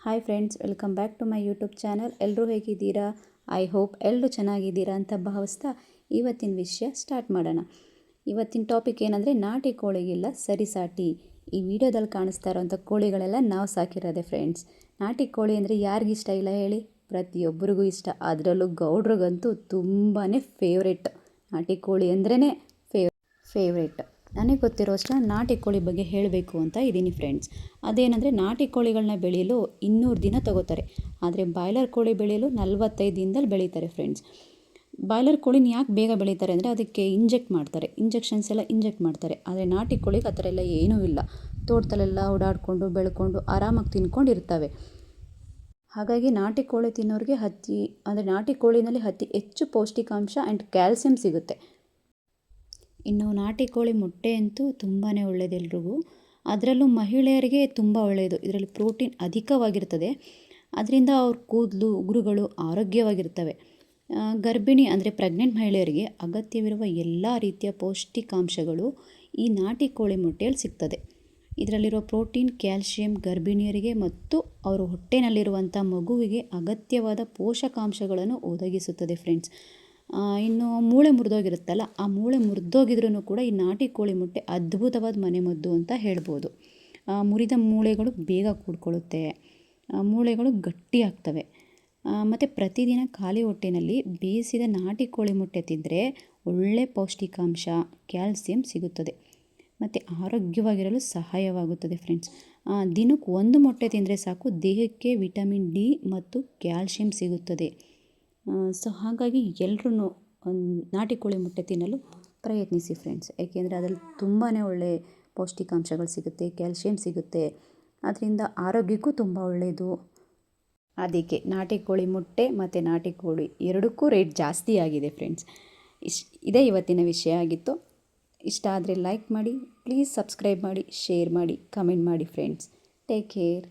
Hi friends welcome back to my YouTube channel ಎಲ್ಲರೂ ಹೇಗಿದ್ದೀರಾ? I hope ಎಲ್ಲರೂ ಚೆನ್ನಾಗಿದ್ದೀರಾ ಅಂತ ಭಾವಿಸ್ತಾ ಇವತ್ತಿನ ವಿಷಯ ಸ್ಟಾರ್ಟ್ ಮಾಡೋಣ. ಇವತ್ತಿನ ಟಾಪಿಕ್ ಏನಂದರೆ ನಾಟಿ ಕೋಳಿಗಿಲ್ಲ ಸರಿಸಾಟಿ ಈ ವಿಡಿಯೋದಲ್ಲಿ ಕಾಣಿಸ್ತಾ ಇರೋಂಥ ಕೋಳಿಗಳೆಲ್ಲ ನಾವು ಸಾಕಿರೋದೆ ಫ್ರೆಂಡ್ಸ್ ನಾಟಿ ಕೋಳಿ ಅಂದರೆ ಯಾರಿಗಿಷ್ಟ ಇಲ್ಲ ಹೇಳಿ? ಪ್ರತಿಯೊಬ್ಬರಿಗೂ ಇಷ್ಟ. ಅದರಲ್ಲೂ ಗೌಡ್ರಿಗಂತೂ ತುಂಬಾ ಫೇವ್ರೆಟ್ ನಾಟಿ ಕೋಳಿ ಅಂದ್ರೇ ಫೇವ್ ಫೇವ್ರೇಟ್ ನನಗೆ ಗೊತ್ತಿರೋ ಅಷ್ಟು ನಾಟಿ ಕೋಳಿ ಬಗ್ಗೆ ಹೇಳಬೇಕು ಅಂತ ಇದ್ದೀನಿ ಫ್ರೆಂಡ್ಸ್ ಅದೇನೆಂದರೆ ನಾಟಿ ಕೋಳಿಗಳನ್ನ ಬೆಳೆಯಲು ಇನ್ನೂರು ದಿನ ತಗೋತಾರೆ. ಆದರೆ ಬಾಯ್ಲರ್ ಕೋಳಿ ಬೆಳೆಯಲು ನಲವತ್ತೈದು ದಿನದಲ್ಲಿ ಬೆಳೀತಾರೆ ಫ್ರೆಂಡ್ಸ್ ಬಾಯ್ಲರ್ ಕೋಳಿನ ಯಾಕೆ ಬೇಗ ಬೆಳೀತಾರೆ ಅಂದರೆ ಅದಕ್ಕೆ ಇಂಜೆಕ್ಟ್ ಮಾಡ್ತಾರೆ. ಇಂಜೆಕ್ಷನ್ಸ್ ಎಲ್ಲ ಇಂಜೆಕ್ಟ್ ಮಾಡ್ತಾರೆ. ಆದರೆ ನಾಟಿ ಕೋಳಿಗೆ ಆ ಥರ ಎಲ್ಲ ಏನೂ ಇಲ್ಲ. ತೋಟದಲ್ಲೆಲ್ಲ ಓಡಾಡಿಕೊಂಡು, ಬೆಳ್ಕೊಂಡು, ಆರಾಮಾಗಿ ತಿನ್ಕೊಂಡು ಇರ್ತವೆ ಹಾಗಾಗಿ ನಾಟಿ ಕೋಳಿ ತಿನ್ನೋರಿಗೆ ಹತ್ತಿ, ಅಂದರೆ ನಾಟಿ ಕೋಳಿನಲ್ಲಿ ಅತಿ ಹೆಚ್ಚು ಪೌಷ್ಟಿಕಾಂಶ ಆ್ಯಂಡ್ ಕ್ಯಾಲ್ಸಿಯಂ ಸಿಗುತ್ತೆ. ಇನ್ನು ನಾಟಿ ಕೋಳಿ ಮೊಟ್ಟೆ ಅಂತೂ ತುಂಬಾ ಒಳ್ಳೆಯದು ಎಲ್ರಿಗೂ. ಅದರಲ್ಲೂ ಮಹಿಳೆಯರಿಗೆ ತುಂಬ ಒಳ್ಳೆಯದು ಇದರಲ್ಲಿ ಪ್ರೋಟೀನ್ ಅಧಿಕವಾಗಿರ್ತದೆ. ಅದರಿಂದ ಅವ್ರ ಕೂದಲು, ಉಗುರುಗಳು ಆರೋಗ್ಯವಾಗಿರ್ತವೆ. ಗರ್ಭಿಣಿ ಅಂದರೆ ಪ್ರೆಗ್ನೆಂಟ್ ಮಹಿಳೆಯರಿಗೆ ಅಗತ್ಯವಿರುವ ಎಲ್ಲ ರೀತಿಯ ಪೌಷ್ಟಿಕಾಂಶಗಳು ಈ ನಾಟಿ ಕೋಳಿ ಮೊಟ್ಟೆಯಲ್ಲಿ ಸಿಗ್ತದೆ. ಇದರಲ್ಲಿರೋ ಪ್ರೋಟೀನ್, ಕ್ಯಾಲ್ಶಿಯಂ ಗರ್ಭಿಣಿಯರಿಗೆ ಮತ್ತು ಅವರ ಹೊಟ್ಟೆನಲ್ಲಿರುವಂಥ ಮಗುವಿಗೆ ಅಗತ್ಯವಾದ ಪೋಷಕಾಂಶಗಳನ್ನು ಒದಗಿಸುತ್ತದೆ ಫ್ರೆಂಡ್ಸ್. ಇನ್ನು ಮೂಳೆ ಮುರಿದೋಗಿರುತ್ತಲ್ಲ, ಆ ಮೂಳೆ ಮುರಿದೋಗಿದ್ರೂ ಕೂಡ ಈ ನಾಟಿ ಕೋಳಿ ಮೊಟ್ಟೆ ಅದ್ಭುತವಾದ ಮನೆಮದ್ದು ಅಂತ ಹೇಳ್ಬೋದು. ಮುರಿದ ಮೂಳೆಗಳು ಬೇಗ ಕೂಡ್ಕೊಳ್ಳುತ್ತೆ. ಮೂಳೆಗಳು ಗಟ್ಟಿಯಾಗ್ತವೆ ಮತ್ತು ಪ್ರತಿದಿನ ಖಾಲಿ ಹೊಟ್ಟೆನಲ್ಲಿ ಬೇಯಿಸಿದ ನಾಟಿ ಕೋಳಿ ಮೊಟ್ಟೆ ತಿಂದರೆ ಒಳ್ಳೆ ಪೌಷ್ಟಿಕಾಂಶ, ಕ್ಯಾಲ್ಸಿಯಂ ಸಿಗುತ್ತದೆ. ಮತ್ತು ಆರೋಗ್ಯವಾಗಿರಲು ಸಹಾಯವಾಗುತ್ತದೆ ಫ್ರೆಂಡ್ಸ್. ದಿನಕ್ಕೆ ಒಂದು ಮೊಟ್ಟೆ ತಿಂದರೆ ಸಾಕು, ದೇಹಕ್ಕೆ ವಿಟಮಿನ್ ಡಿ ಮತ್ತು ಕ್ಯಾಲ್ಶಿಯಂ ಸಿಗುತ್ತದೆ. ಸೊ ಹಾಗಾಗಿ ಎಲ್ರೂ ನಾಟಿ ಕೋಳಿ ಮೊಟ್ಟೆ ತಿನ್ನಲು ಪ್ರಯತ್ನಿಸಿ ಫ್ರೆಂಡ್ಸ್ ಏಕೆಂದರೆ ಅದರಲ್ಲಿ ತುಂಬಾ ಒಳ್ಳೆ ಪೌಷ್ಟಿಕಾಂಶಗಳು ಸಿಗುತ್ತೆ ಕ್ಯಾಲ್ಶಿಯಂ ಸಿಗುತ್ತೆ. ಅದರಿಂದ ಆರೋಗ್ಯಕ್ಕೂ ತುಂಬ ಒಳ್ಳೆಯದು ಅದಕ್ಕೆ ನಾಟಿ ಕೋಳಿ ಮೊಟ್ಟೆ ಮತ್ತು ನಾಟಿ ಕೋಳಿ ಎರಡಕ್ಕೂ ರೇಟ್ ಜಾಸ್ತಿ ಆಗಿದೆ ಫ್ರೆಂಡ್ಸ್ ಇಶ್, ಇದೇ ಇವತ್ತಿನ ವಿಷಯ ಆಗಿತ್ತು. ಇಷ್ಟ ಆದರೆ ಲೈಕ್ ಮಾಡಿ ಪ್ಲೀಸ್ ಸಬ್ಸ್ಕ್ರೈಬ್ ಮಾಡಿ ಶೇರ್ ಮಾಡಿ ಕಮೆಂಟ್ ಮಾಡಿ ಫ್ರೆಂಡ್ಸ್ ಟೇಕ್ ಕೇರ್